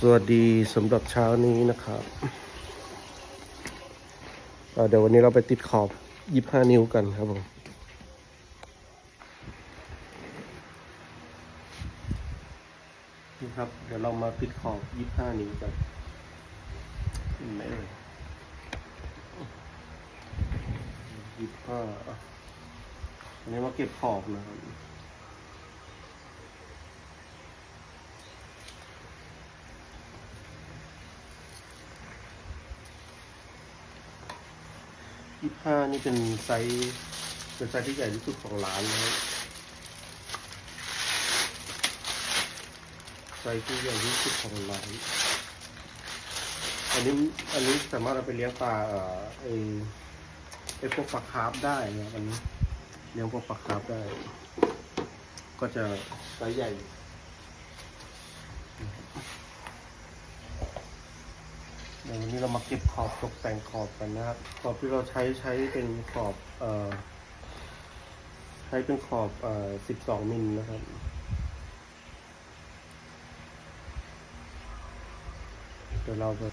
สวัสดีสำหรับเช้านี้นะครับเดี๋ยววันนี้เราไปติดขอบ 25 นิ้วกันครับผมนี่ครับ เดี๋ยวเรามาติดขอบ 25 นิ้วกันไหมเอ่ย25อันนี้มาเก็บขอบนะครับ ยี่ห้านี่เป็นไซส์เป็นไซส์ที่ใหญ่ที่สุดของร้านนะครับไซส์ที่ใหญ่ที่สุดของร้านอันนี้อันนี้สามารถเอาไปเลี้ยงปลาเอ่อไอไอพวกปลาคาร์ฟได้นะอันนี้เลี้ยงพวกปลาคาร์ฟได้ ก็จะไซส์ใหญ่ เดี๋ย วันนี้เรามาเก็บขอบตกแต่งขอบกันนะครับ ขอบที่เราใช้ใช้เป็นขอบเอ่อใช้เป็นขอบเอ่อสิบสองมิลนะครับ เดี๋ยวเราจะ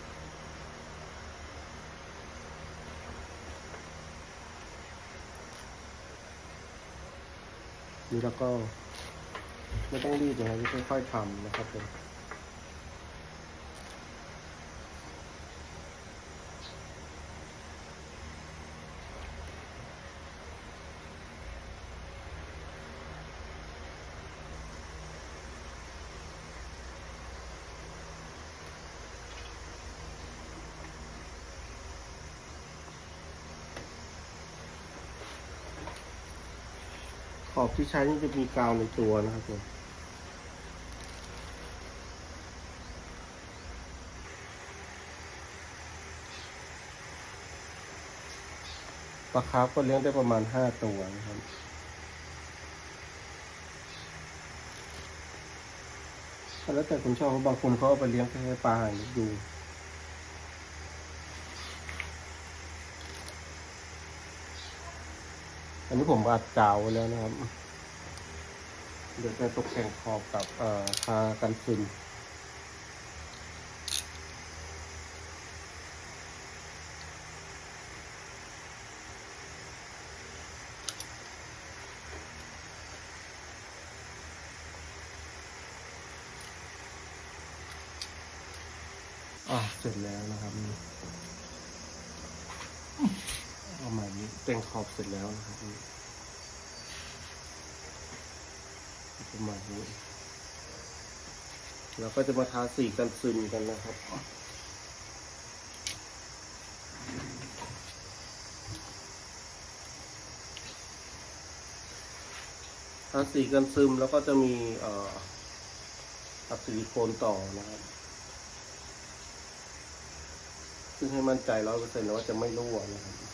นี่แล้วก็ไม่ต้องรีบนะครับค่อยๆทำนะครับผม ขอบที่ใช้นี่จะมีกาวในตัวนะครับผมปลาคาร์ฟก็เลี้ยงได้ประมาณห้าตัวนะครับ แล้วแต่คุณชอบบางคนเขาเอาไปเลี้ยงแค่ปลาหางนกยูง อันนี้ผมอัดกาวไว้แล้วนะครับ เดี๋ยวจะตกแต่งขอบกับเอ่อทากันซึมอะเสร็จแล้วนะครับ ประมาณนี้แต่งขอบเสร็จแล้วนะครับนี่ประมาณนี้เราก็จะมาทาสีกันซึมกันนะครับทาสีกันซึมแล้วก็จะมีเอ่อตัดซิลิโคนต่อนะครับซึ่งให้มั่นใจร้อยเปอร์เซ็นต์ว่าจะไม่รั่วนะครับ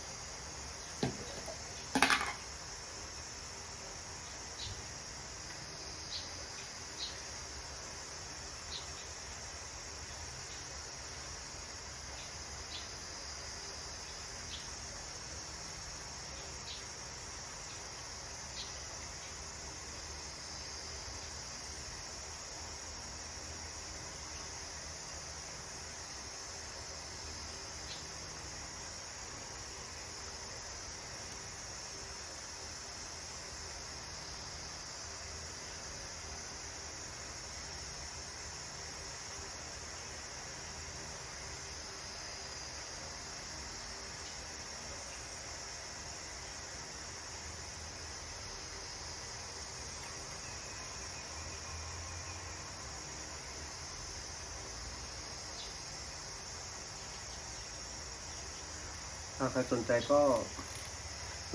ถ้าใครสนใจก็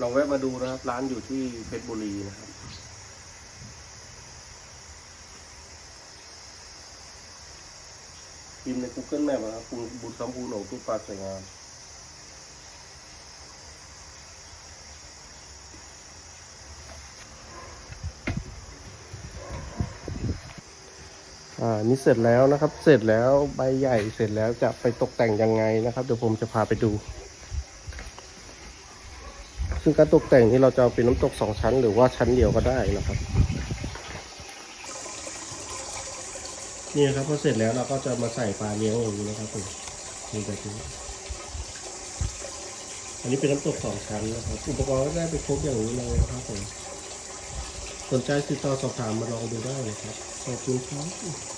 ลองแวะมาดูนะครับ ร้านอยู่ที่เพชรบุรีนะครับ พิมพ์ใน Google Map นะครับคุณบุญสมบูรณ์โอทุกปลาสวยงามอ่านี่เสร็จแล้วนะครับ เสร็จแล้วใบใหญ่เสร็จแล้วจะไปตกแต่งยังไงนะครับ เดี๋ยวผมจะพาไปดู ซึ่งการตกแต่งที่เราจะเอาเป็นน้ำตกสองชั้น หรือว่าชั้นเดียวก็ได้นะครับนี่ครับพอเสร็จแล้วเราก็จะมาใส่ปลาเลี้ยงอย่างนี้นะครับผมนี่แบบนี้อันนี้เป็นน้ำตกสองชั้นนะครับอุปกรณ์ก็ได้ไปครบอย่างนี้เลยนะครับผมสนใจติดต่อสอบถามมาลองดูได้เลยครับขอบคุณครับ